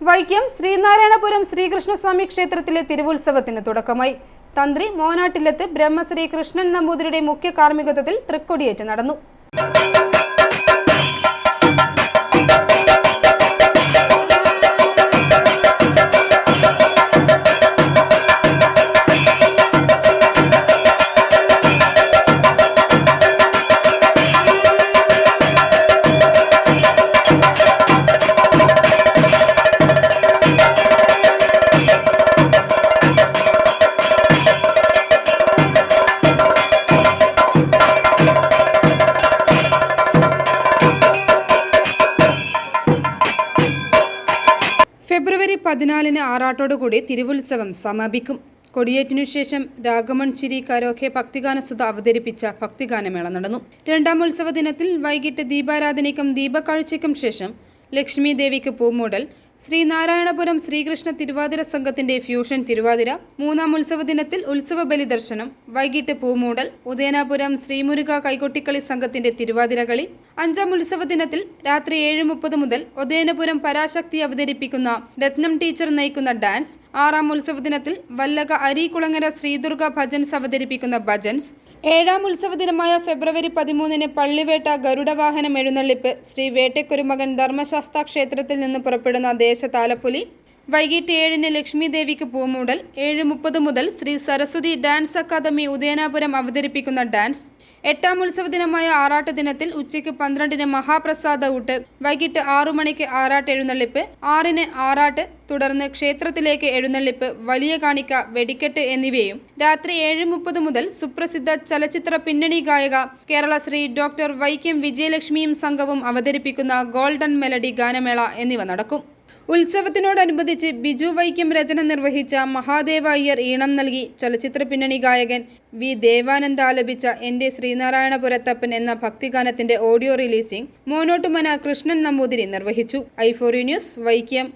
വൈക്കം ശ്രീനാരായണപുരം ശ്രീകൃഷ്ണസ്വാമി ക്ഷേത്രത്തിലെ തിരുവുത്സവത്തിന് തുടക്കമായി. തന്ത്രി മോനാട്ടില്ലത്ത് ബ്രഹ്മശ്രീ കൃഷ്ണൻ നമ്പൂതിരിയുടെ മുഖ്യ കാർമ്മികത്വത്തിൽ തൃക്കൊടിയേറ്റ് നടന്നു. ഫെബ്രുവരി പതിനാലിന് ആറാട്ടോടുകൂടി തിരുവുത്സവം സമാപിക്കും. കൊടിയേറ്റിനു ശേഷം രാഗമൺ ചിരി കരോഖെ ഭക്തിഗാനസുധ അവതരിപ്പിച്ച ഭക്തിഗാനമേള നടന്നു. രണ്ടാം ഉത്സവ ദിനത്തിൽ വൈകിട്ട് ദീപാരാധനയ്ക്കും ദീപക്കാഴ്ചയ്ക്കും ശേഷം ലക്ഷ്മി ദേവിക്ക് പൂമൂടൽ ശ്രീനാരായണപുരം ശ്രീകൃഷ്ണ തിരുവാതിര സംഘത്തിന്റെ ഫ്യൂഷൻ തിരുവാതിര മൂന്നാം ഉത്സവ ദിനത്തിൽ ഉത്സവ ബലി ദർശനം വൈകിട്ട് പൂമൂടൽ ഉദയനാപുരം ശ്രീമുരുക കൈകൊട്ടിക്കളി സംഘത്തിന്റെ തിരുവാതിര കളി അഞ്ചാം ഉത്സവ ദിനത്തിൽ രാത്രി ഏഴ് മുപ്പത് മുതൽ ഉദയനപുരം പരാശക്തി അവതരിപ്പിക്കുന്ന രത്നം ടീച്ചർ നയിക്കുന്ന ഡാൻസ് ആറാം ഉത്സവ ദിനത്തിൽ വല്ലക അരികുളങ്ങര ശ്രീദുർഗ ഭജൻസ് അവതരിപ്പിക്കുന്ന ഭജൻസ് ഏഴാം ഉത്സവ ദിനമായ ഫെബ്രുവരി പതിമൂന്നിന് പള്ളിവേട്ട ഗരുഡവാഹനം എഴുന്നള്ളിപ്പ് ശ്രീ വേട്ടക്കുരുമകൻ ധർമ്മശാസ്ത്ര ക്ഷേത്രത്തിൽ നിന്ന് പുറപ്പെടുന്ന ദേശതാലപ്പുലി വൈകിട്ട് ഏഴിന് ലക്ഷ്മി ദേവിക്ക് പൂമൂടൽ ഏഴ് മുപ്പത് മുതൽ ശ്രീ സരസ്വതി ഡാൻസ് അക്കാദമി ഉദയനാപുരം അവതരിപ്പിക്കുന്ന ഡാൻസ് എട്ടാം ഉത്സവ ദിനമായ ആറാട്ട് ദിനത്തിൽ ഉച്ചയ്ക്ക് പന്ത്രണ്ടിന് മഹാപ്രസാദ ഊട്ട് വൈകിട്ട് ആറു മണിക്ക് ആറാട്ട് എഴുന്നള്ളിപ്പ് ആറിന് ആറാട്ട് തുടർന്ന് ക്ഷേത്രത്തിലേക്ക് എഴുന്നള്ളിപ്പ് വലിയ കാണിക്ക വെടിക്കെട്ട് എന്നിവയും രാത്രി ഏഴ് മുപ്പത് മുതൽ സുപ്രസിദ്ധ ചലച്ചിത്ര പിന്നണി ഗായക കേരള ശ്രീ ഡോക്ടർ വൈക്കം വിജയലക്ഷ്മിയും സംഘവും അവതരിപ്പിക്കുന്ന ഗോൾഡൻ മെലഡി ഗാനമേള എന്നിവ നടക്കും. ഉത്സവത്തിനോടനുബന്ധിച്ച് ബിജു വൈക്കം രചന നിർവഹിച്ച മഹാദേവ അയ്യർ ഈണം നൽകി ചലച്ചിത്ര പിന്നണി ഗായകൻ വി ദേവാനന്ദ് ആലപിച്ച എന്റെ ശ്രീനാരായണപുരത്തപ്പൻ എന്ന ഭക്തിഗാനത്തിന്റെ ഓഡിയോ റിലീസിംഗ് മോനോട്ടുമന കൃഷ്ണൻ നമ്പൂതിരി നിർവഹിച്ചു. ഐഫോറി ന്യൂസ് വൈക്കം.